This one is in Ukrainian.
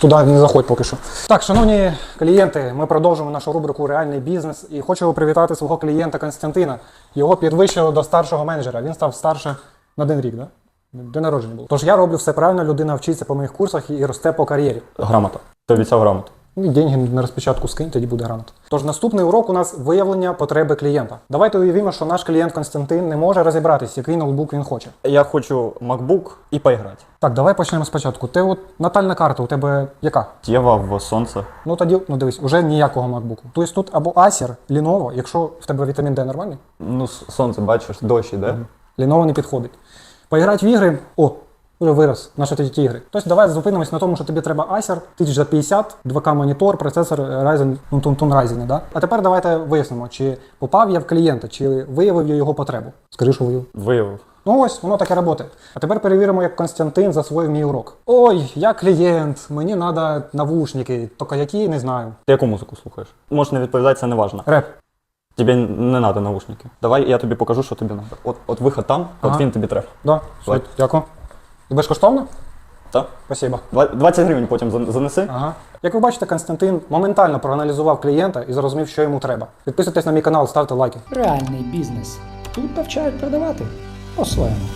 туди не заходь поки що. Так, шановні клієнти, ми продовжуємо нашу рубрику Реальний бізнес і хочу привітати свого клієнта Константина. Його підвищили до старшого менеджера. Він став старше на один рік, да? Де народження було. Тож я роблю все правильно, людина вчиться по моїх курсах і росте по кар'єрі. Грамота. Ти обіцяв грамоту. І деньги на розпочатку скинь, тоді буде грамота. Тож наступний урок у нас виявлення потреби клієнта. Давайте уявімо, що наш клієнт Константин не може розібратись, який ноутбук він хоче. Я хочу MacBook і поіграти. Так, давай почнемо спочатку. Ти от натальна карта у тебе яка? Єва в сонце. Ну тоді, ну дивись, уже ніякого MacBook. Тобто тут або Acer, Lenovo, якщо в тебе вітамін D нормальний, Ну, сонце, бачиш, дощ іде. Lenovo не підходить. Поіграти в ігри, о, вже вирос, на що тоді ті ігри. Тобто давай зупинимось на тому, що тобі треба Acer, 1050, 2К монітор, процесор Ryzen, ну тун, тун Ryzen, да? А тепер давайте вияснимо, чи попав я в клієнта, чи виявив я його потребу. Скажи, що виявив. Виявив. Ну ось, воно таке працює. А тепер перевіримо, як Константин засвоїв мій урок. Ой, я клієнт, мені треба навушники, тільки які не знаю. Ти яку музику слухаєш? Можеш не відповідати, це не важно. Реп. Тобі не треба наушники. Давай я тобі покажу, що тобі треба. От, от виход там, Ага. от він тобі треба. Да, все, дякую. І безкоштовно? Так? Спасибо. 20 гривень потім занеси. Ага. Як ви бачите, Константин моментально проаналізував клієнта і зрозумів, що йому треба. Підписуйтесь на мій канал, ставте лайки. Реальний бізнес. Тут навчають продавати по-своєму.